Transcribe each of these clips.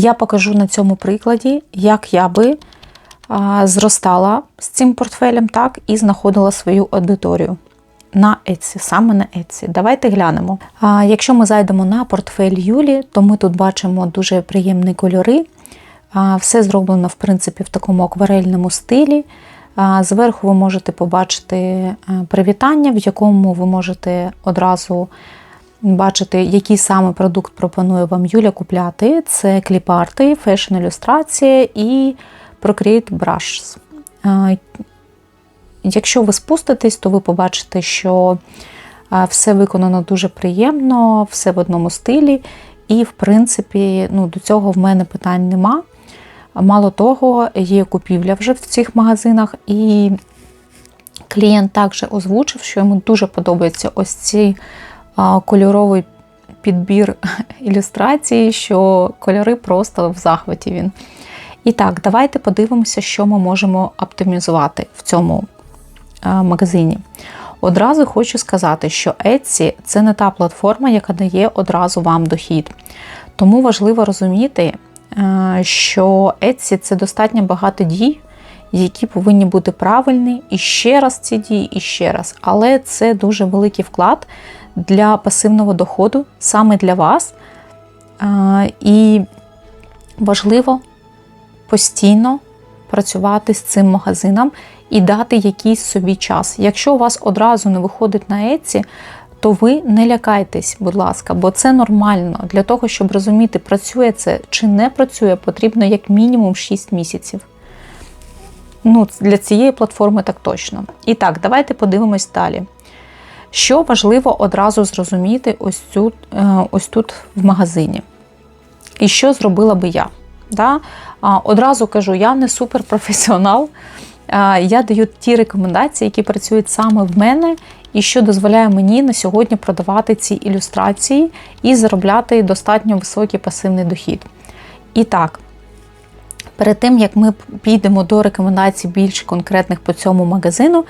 Я покажу на цьому прикладі, як я би зростала з цим портфелем, так, і знаходила свою аудиторію на Etsy, саме на Etsy. Давайте глянемо. А, якщо ми зайдемо на портфель Юлі, то ми тут бачимо дуже приємні кольори. А, все зроблено, в принципі, в такому акварельному стилі. А, Зверху ви можете побачити е, привітання, в якому ви можете одразу бачити, який саме продукт пропонує вам Юля купляти. Це кліпарти, фешн-ілюстрація і Procreate Brushes. Якщо ви спуститесь, то ви побачите, що все виконано дуже приємно, все в одному стилі. І, в принципі, ну, до цього в мене питань нема. Мало того, є купівля вже в цих магазинах, і клієнт також озвучив, що йому дуже подобається ось а, кольоровий підбір ілюстрації, що кольори просто в захваті він. І так, давайте подивимося, що ми можемо оптимізувати в цьому магазині. Одразу хочу сказати, що Etsy – це не та платформа, яка дає одразу вам дохід. Тому важливо розуміти, е, що Etsy – це достатньо багато дій, які повинні бути правильні, і ще раз ці дії, і ще раз. Але це дуже великий вклад для пасивного доходу саме для вас. І важливо постійно працювати з цим магазином і дати якийсь собі час. Якщо у вас одразу не виходить на Etsy, то ви не лякайтесь, будь ласка, бо це нормально. Для того, щоб розуміти, працює це чи не працює, потрібно як мінімум 6 місяців. Ну, Для цієї платформи так точно. І так, давайте подивимось далі. Що важливо одразу зрозуміти ось, цю, е, ось тут в магазині. І що зробила би я? Да? Одразу кажу, я не суперпрофесіонал. Я даю ті рекомендації, які працюють саме в мене, і що дозволяє мені на сьогодні продавати ці ілюстрації і заробляти достатньо високий пасивний дохід. І так, перед тим як ми підемо до рекомендацій більш конкретних по цьому магазину,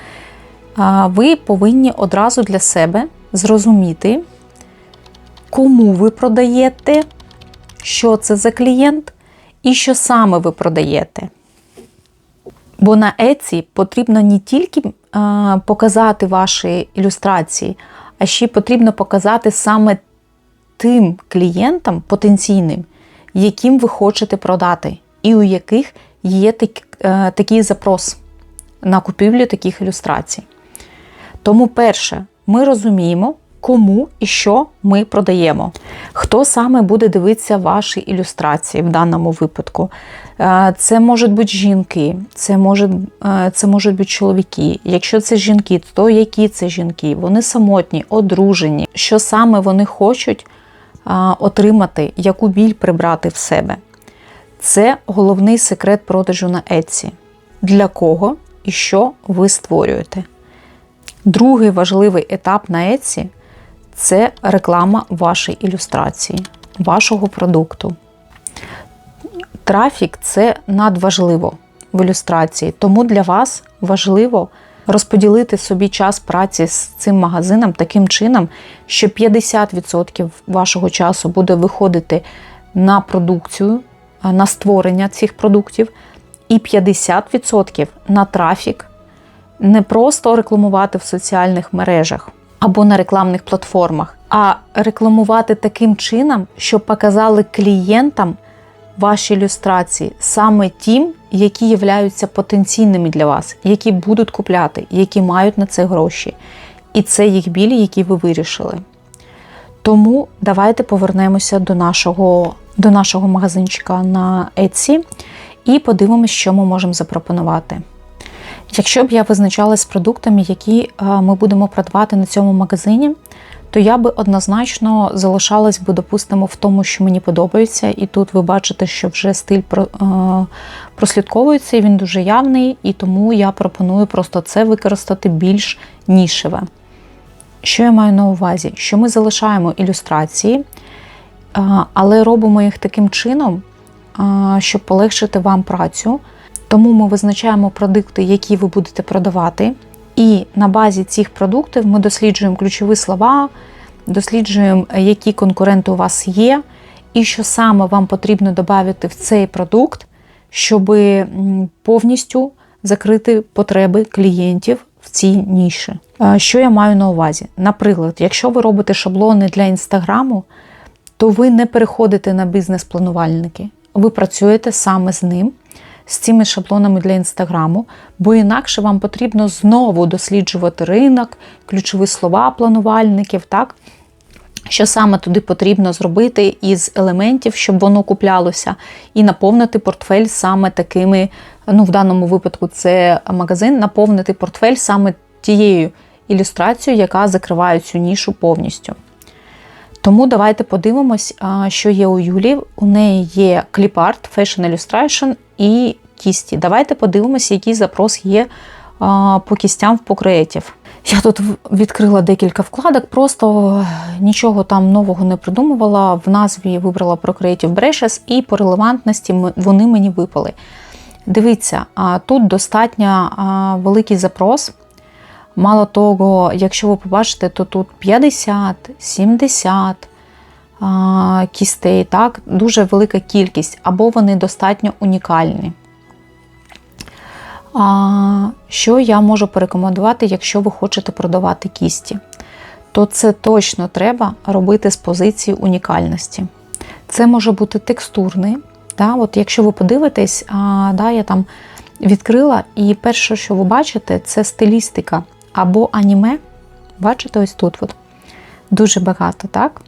ви повинні одразу для себе зрозуміти, кому ви продаєте, що це за клієнт і що саме ви продаєте. Бо на Etsy потрібно не тільки показати ваші ілюстрації, а ще потрібно показати саме тим клієнтам потенційним, яким ви хочете продати, і у яких є такий запрос на купівлю таких ілюстрацій. Тому, перше, ми розуміємо, кому і що ми продаємо. Хто саме буде дивитися ваші ілюстрації в даному випадку? Це можуть бути жінки, це можуть, це можуть бути чоловіки. Якщо це жінки, то які це жінки? Вони самотні, одружені. Що саме вони хочуть отримати, яку біль прибрати в себе? Це головний секрет продажу на Etsy. Для кого і що ви створюєте? Другий важливий етап на Etsy – це реклама вашої ілюстрації, вашого продукту. Трафік це надважливо в ілюстрації, тому для вас важливо розподілити собі час праці з цим магазином таким чином, що 50% вашого часу буде виходити на продукцію, на створення цих продуктів, і 50% на трафік, не просто рекламувати в соціальних мережах або на рекламних платформах, а рекламувати таким чином, щоб показали клієнтам ваші ілюстрації саме тим, які являються потенційними для вас, які будуть купляти, які мають на це гроші. І це їх білі, які ви вирішили. Тому давайте повернемося до нашого до нашого магазинчика на Etsy і подивимося, що ми можемо запропонувати. Якщо б я визначалась з продуктами, які е, ми будемо продавати на цьому магазині, то я би однозначно залишалась би, допустимо, в тому, що мені подобається. І тут ви бачите, що вже стиль е, прослідковується, і він дуже явний, і тому я пропоную просто це використати більш нішеве. Що я маю на увазі? Що ми залишаємо ілюстрації, е, але робимо їх таким чином, щоб полегшити вам працю. Тому ми визначаємо продукти, які ви будете продавати. І на базі цих продуктів ми досліджуємо ключові слова, досліджуємо, які конкуренти у вас є, і що саме вам потрібно додати в цей продукт, щоб повністю закрити потреби клієнтів в цій ніші. Що я маю на увазі? Наприклад, якщо ви робите шаблони для інстаграму, то ви не переходите на бізнес-планувальники. Ви працюєте саме з ним, з цими шаблонами для інстаграму, бо інакше вам потрібно знову досліджувати ринок, ключові слова планувальників, так? Що саме туди потрібно зробити із елементів, щоб воно куплялося, і наповнити портфель саме такими, ну в даному випадку це магазин, наповнити портфель саме тією ілюстрацією, яка закриває цю нішу повністю. Тому давайте подивимось, що є у Юлі. У неї є кліпарт, Fashion Illustration і кісті. Давайте подивимося, який запрос є по кістям в Procreative. Я тут відкрила декілька вкладок, просто нічого там нового не придумувала. В назві вибрала Procreative Brushes і по релевантності вони мені випали. Дивіться, тут достатньо великий запрос. Мало того, якщо ви побачите, то тут 50, 70 кістей, так, дуже велика кількість, або вони достатньо унікальні. А, Що я можу порекомендувати, якщо ви хочете продавати кісті? То це точно треба робити з позиції унікальності. Це може бути текстурний. Да? От Якщо ви подивитесь, а, да, я там відкрила, і перше, що ви бачите, це стилістика або аніме. Бачите, ось тут от. дуже багато, так?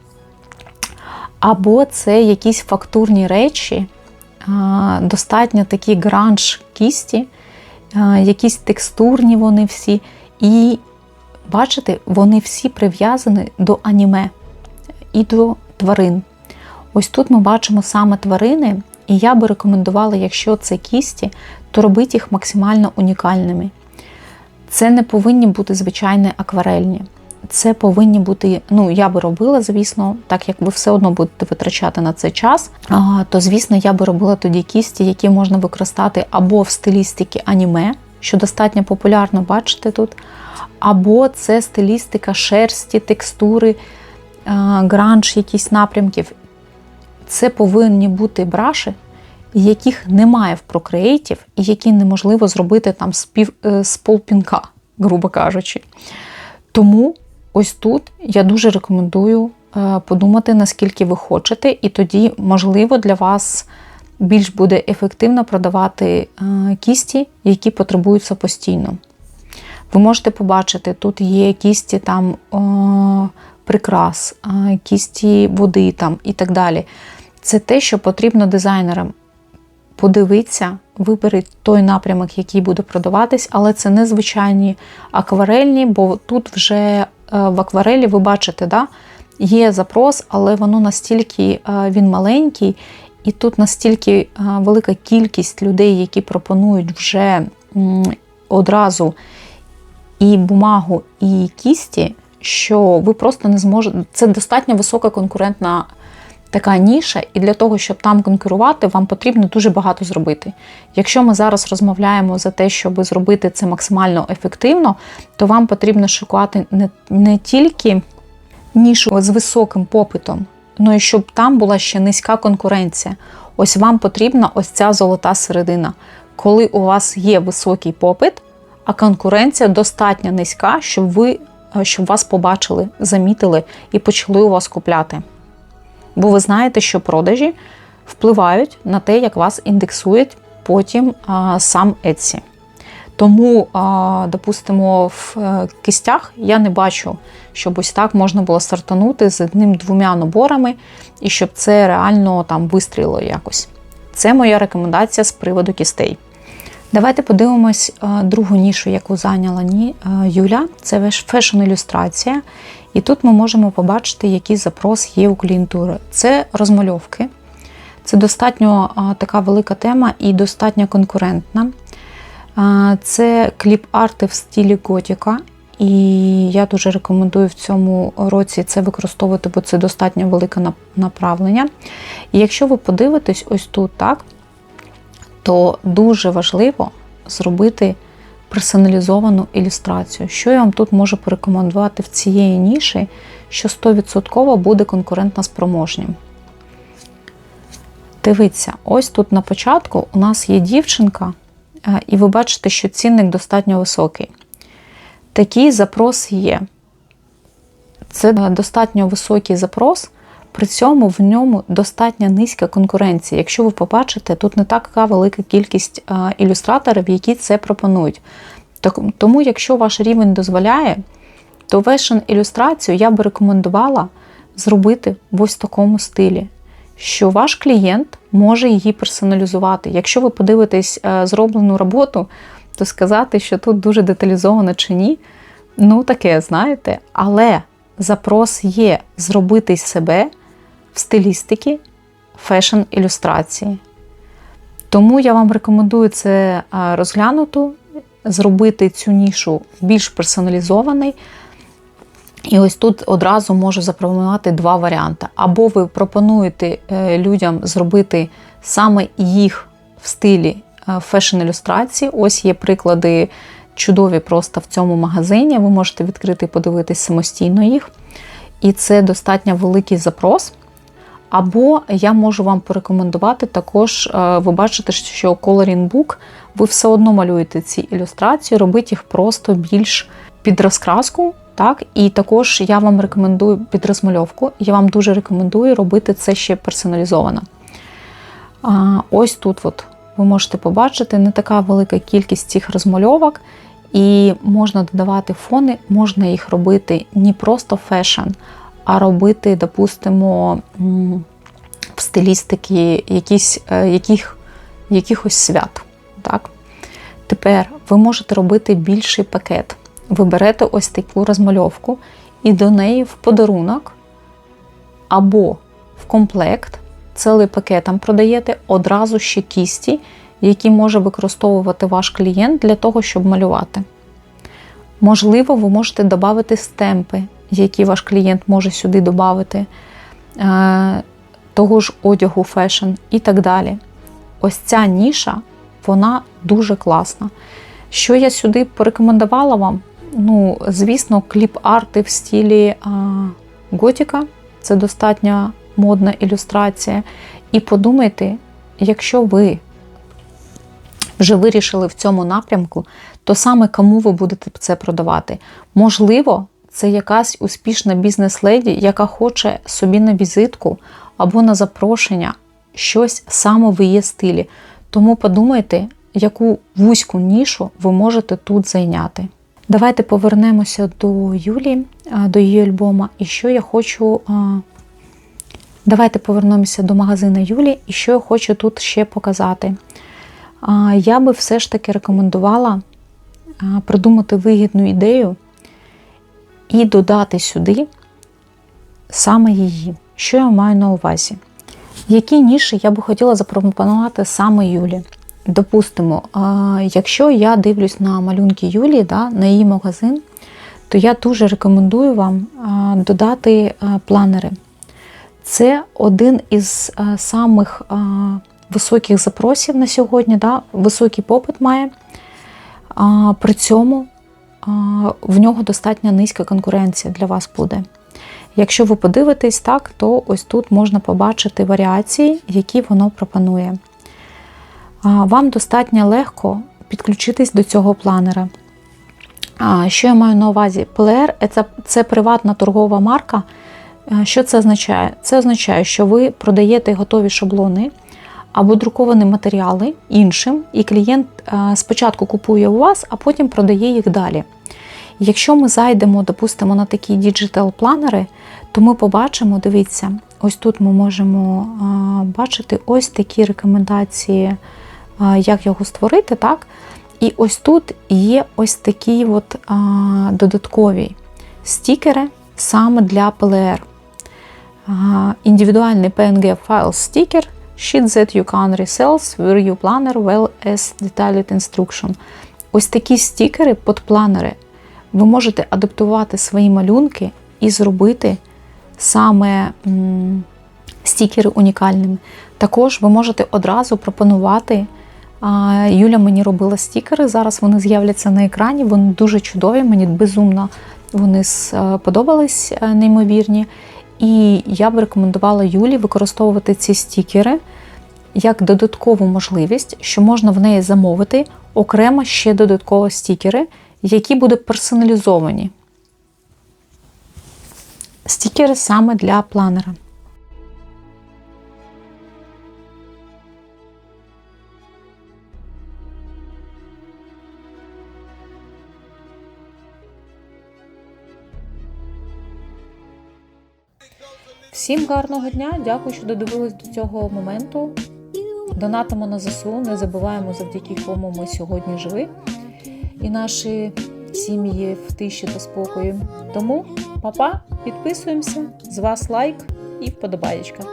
Або це якісь фактурні речі, достатньо такі гранж кісті, якісь текстурні вони всі. І бачите, вони всі прив'язані до аніме і до тварин. Ось тут ми бачимо саме тварини, і я би рекомендувала, якщо це кісті, то робити їх максимально унікальними. Це не повинні бути звичайні акварельні. Це повинні бути, ну я би робила, звісно, так як ви все одно будете витрачати на це час, то звісно, я би робила тоді кісті, які можна використати або в стилістики аніме, що достатньо популярно бачите тут, або це стилістика шерсті, текстури, гранж, якісь напрямків. Це повинні бути браші, яких немає в Procreative і які неможливо зробити там з, пів, е, з полпінка, грубо кажучи. Тому ось тут я дуже рекомендую е, подумати, наскільки ви хочете, і тоді, можливо, для вас більш буде ефективно продавати е, кісті, які потребуються постійно. Ви можете побачити, тут є кісті там прикрас, кісті води там і так далі. Це те, що потрібно дизайнерам подивитися, виберіть той напрямок, який буде продаватись, але це не звичайні акварельні, бо тут вже е, в акварелі ви бачите, да, є запрос, але воно настільки е, він маленький, і тут настільки е, велика кількість людей, які пропонують вже одразу і бумагу, і кісті, що ви просто не зможете. Це достатньо висока конкурентна така ніша, і для того, щоб там конкурувати, вам потрібно дуже багато зробити. Якщо ми зараз розмовляємо за те, щоб зробити це максимально ефективно, то вам потрібно шукати не, не тільки нішу з високим попитом, але й щоб там була ще низька конкуренція. Ось вам потрібна ось ця золота середина. Коли у вас є високий попит, а конкуренція достатньо низька, щоб ви щоб вас побачили, замітили і почали у вас купляти. Бо ви знаєте, що продажі впливають на те, як вас індексують потім а, сам Etsy. Тому, а, допустимо, в е, кистях я не бачу, щоб ось так можна було стартанути з одним-двома наборами, і щоб це реально там вистрілило якось. Це моя рекомендація з приводу кістей. Давайте подивимось другу нішу, яку зайняла Юля. Це фешн-ілюстрація. І тут ми можемо побачити, який запрос є у клієнтури. Це розмальовки. Це достатньо така велика тема і достатньо конкурентна. Це кліп-арти в стілі Готіка. І я дуже рекомендую в цьому році це використовувати, бо це достатньо велике направлення. І якщо ви подивитесь ось тут, так, то дуже важливо зробити персоналізовану ілюстрацію. Що я вам тут можу порекомендувати в цієї ніші, що 100% буде конкурентно спроможнім. Дивіться, ось тут на початку у нас є дівчинка, е, і ви бачите, що цінник достатньо високий. Такий запрос є. Це е, достатньо високий запрос, при цьому в ньому достатньо низька конкуренція. Якщо ви побачите, тут не така велика кількість ілюстраторів, які це пропонують. Тому, якщо ваш рівень дозволяє, то вешен ілюстрацію я би рекомендувала зробити в ось такому стилі, що ваш клієнт може її персоналізувати. Якщо ви подивитесь е, зроблену роботу, то сказати, що тут дуже деталізовано чи ні, ну таке, знаєте, але запрос є зробити себе в стилістики фешн-ілюстрації. Тому я вам рекомендую це розглянути, зробити цю нішу більш персоналізований. І ось тут одразу можу запропонувати два варіанти. Або ви пропонуєте е, людям зробити саме їх в стилі е, фешн-ілюстрації. Ось є приклади чудові просто в цьому магазині. Ви можете відкрити і подивитись самостійно їх. І це достатньо великий запрос. Або я можу вам порекомендувати також, е, ви бачите, що Coloring Book, ви все одно малюєте ці ілюстрації, робіть їх просто більш під розкраску. Так, І також я вам рекомендую під розмальовку, я вам дуже рекомендую робити це ще персоналізовано. А, Ось тут от ви можете побачити не така велика кількість цих розмальовок, і можна додавати фони, можна їх робити не просто фешн, а робити, допустимо, в стилістики якісь, е, яких, якихось свят. Так? Тепер ви можете робити більший пакет. Ви берете ось таку розмальовку і до неї в подарунок або в комплект, цілий пакетом продаєте одразу ще кісті, які може використовувати ваш клієнт для того, щоб малювати. Можливо, ви можете додати стемпи, які ваш клієнт може сюди додати, е, того ж одягу, фешн і так далі. Ось ця ніша, вона дуже класна. Що я сюди порекомендувала вам? Ну, звісно, кліп-арти в стілі а, готіка це достатньо модна ілюстрація. І подумайте, якщо ви вже вирішили в цьому напрямку, то саме кому ви будете це продавати? Можливо, це якась успішна бізнес-леді, яка хоче собі на візитку або на запрошення щось саме в її стилі. Тому подумайте, яку вузьку нішу ви можете тут зайняти. Давайте повернемося до Юлі, до її альбома. І що я хочу. Давайте повернемося до магазину Юлі, і що я хочу тут ще показати. Я би все ж таки рекомендувала придумати вигідну ідею і додати сюди саме її. Що я маю на увазі? Які ніші я би хотіла запропонувати саме Юлі? Допустимо, якщо я дивлюсь на малюнки Юлії, да, на її магазин, то я дуже рекомендую вам додати планери. Це один із самих високих запросів на сьогодні, да, високий попит має. При цьому в нього достатньо низька конкуренція для вас буде. Якщо ви подивитесь так, то ось тут можна побачити варіації, які воно пропонує вам достатньо легко підключитись до цього планера. Що я маю на увазі? ПЛР це, це приватна торгова марка. Що це означає? Це означає, що ви продаєте готові шаблони або друковані матеріали іншим, і клієнт спочатку купує у вас, а потім продає їх далі. Якщо ми зайдемо, допустимо, на такі діджитал-планери, то ми побачимо, дивіться, ось тут ми можемо бачити ось такі рекомендації як його створити, так? І ось тут є ось такі от, додаткові стікери саме для. А, індивідуальний PNG файл стікер Sheet that you can resell where you planner well as detailed instruction. Ось такі стікери під планери. Ви можете адаптувати свої малюнки і зробити саме м, стікери унікальними. Також ви можете одразу пропонувати. Юля мені робила стікери. Зараз вони з'являться на екрані. Вони дуже чудові, мені безумно вони сподобались, е, неймовірні. І я б рекомендувала Юлі використовувати ці стікери як додаткову можливість, що можна в неї замовити окремо ще додатково стікери, які будуть персоналізовані. Стікери саме для планера. Всім гарного дня! Дякую, що додивились до цього моменту. Донатимо на ЗСУ, не забуваємо, завдяки кому ми сьогодні живі. І наші сім'ї в тиші та спокої. Тому, папа, підписуємося. З вас лайк і вподобаєчка.